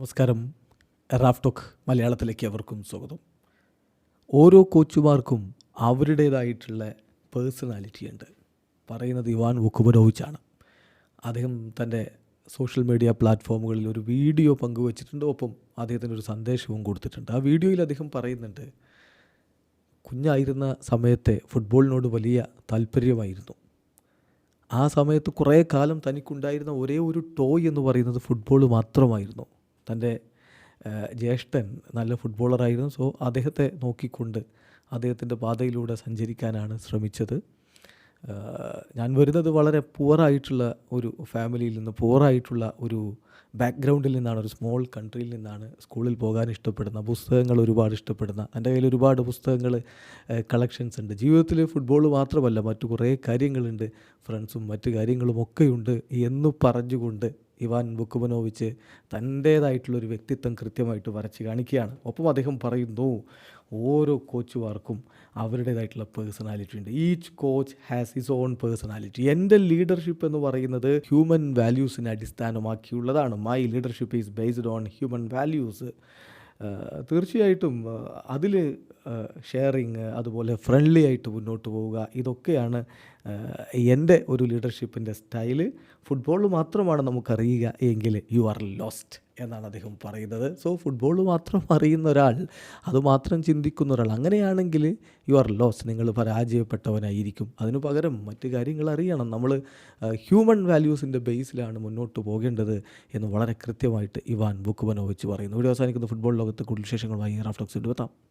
നമസ്കാരം. റാഫ്ടോക്ക് മലയാളത്തിലേക്ക് അവർക്കും സ്വാഗതം. ഓരോ കോച്ചുമാർക്കും അവരുടേതായിട്ടുള്ള പേഴ്സണാലിറ്റി ഉണ്ട്. പറയുന്നത് ഇവാൻ വുക്കുബരോവിച്ചാണ് അദ്ദേഹം തന്റെ സോഷ്യൽ മീഡിയ പ്ലാറ്റ്ഫോമുകളിൽ ഒരു വീഡിയോ പങ്കുവച്ചിട്ടുണ്ട്. ഒപ്പം അദ്ദേഹത്തിന് ഒരു സന്ദേശവും കൊടുത്തിട്ടുണ്ട്. ആ വീഡിയോയിൽ അദ്ദേഹം പറയുന്നുണ്ട് കുഞ്ഞായിരുന്ന സമയത്തെ ഫുട്ബോളിനോട് വലിയ താല്പര്യമായിരുന്നു. ആ സമയത്ത് കുറേ കാലം തനിക്കുണ്ടായിരുന്ന ഒരേ ഒരു ടോയ് എന്ന് പറയുന്നത് ഫുട്ബോൾ മാത്രമായിരുന്നു. തന്റെ ജ്യേഷ്ഠൻ നല്ല ഫുട്ബോളറായിരുന്നു. സോ അദ്ദേഹത്തെ നോക്കിക്കൊണ്ട് അദ്ദേഹത്തിന്റെ പാതയിലൂടെ സഞ്ചരിക്കാനാണ് ശ്രമിച്ചത്. ഞാൻ വരുന്നത് വളരെ പുവറായിട്ടുള്ള ഒരു ഫാമിലിയിൽ നിന്ന് പുവറായിട്ടുള്ള ഒരു ബാക്ക്ഗ്രൗണ്ടിൽ നിന്നാണ് ഒരു സ്മോൾ കൺട്രിയിൽ നിന്നാണ് സ്കൂളിൽ പോകാൻ ഇഷ്ടപ്പെടുന്ന പുസ്തകങ്ങൾ ഒരുപാട് ഇഷ്ടപ്പെടുന്ന എന്റെ കയ്യിൽ ഒരുപാട് പുസ്തകങ്ങൾ കളക്ഷൻസ് ഉണ്ട്. ജീവിതത്തിൽ ഫുട്ബോൾ മാത്രമല്ല മറ്റു കുറേ കാര്യങ്ങളുണ്ട്. ഫ്രണ്ട്സും മറ്റു കാര്യങ്ങളും ഒക്കെയുണ്ട് എന്ന് പറഞ്ഞുകൊണ്ട് ഇവാൻ ബുക്കുബനോവിച്ച് തന്റേതായിട്ടുള്ളൊരു വ്യക്തിത്വം കൃത്യമായിട്ട് വരച്ച് കാണിക്കുകയാണ്. ഒപ്പം അദ്ദേഹം പറയുന്നു ഓരോ കോച്ചുമാർക്കും അവരുടേതായിട്ടുള്ള പേഴ്സണാലിറ്റി ഉണ്ട്. Each coach has his own personality എന്റെ ലീഡർഷിപ്പ് എന്ന് പറയുന്നത് ഹ്യൂമൻ വാല്യൂസിനെ അടിസ്ഥാനമാക്കിയുള്ളതാണ്. My leadership is based on human values തീർച്ചയായിട്ടും അതിൽ ഷെയറിങ് അതുപോലെ ഫ്രണ്ട്ലി ആയിട്ട് മുന്നോട്ട് പോവുക ഇതൊക്കെയാണ് എന്റെ ഒരു ലീഡർഷിപ്പിന്റെ സ്റ്റൈൽ. ഫുട്ബോൾ മാത്രമാണ് നമുക്കറിയുക എങ്കിൽ യു ആർ ലോസ്റ്റ്. എന്നാണ് അദ്ദേഹം പറയുന്നത്. സോ ഫുട്ബോൾ മാത്രം അറിയുന്ന ഒരാൾ അതുമാത്രം ചിന്തിക്കുന്ന ഒരാൾ അങ്ങനെയാണെങ്കിൽ യു ആർ ലോസ് നിങ്ങൾ പരാജയപ്പെട്ടവനായിരിക്കും. അതിനു പകരം മറ്റ് കാര്യങ്ങൾ അറിയണം. നമ്മൾ ഹ്യൂമൻ വാല്യൂസിന്റെ ബേസിലാണ് മുന്നോട്ട് പോകേണ്ടത് എന്ന് വളരെ കൃത്യമായിട്ട് ഇവാൻ ബുക്ക് വെച്ച് പറയുന്നു. ഇവിടെ അവസാനിക്കുന്ന. ഫുട്ബോൾ ലോകത്തെ കൂടുതൽ വിശേഷങ്ങളുമായി റാഫ്റ്റോക്സ് എടുത്താം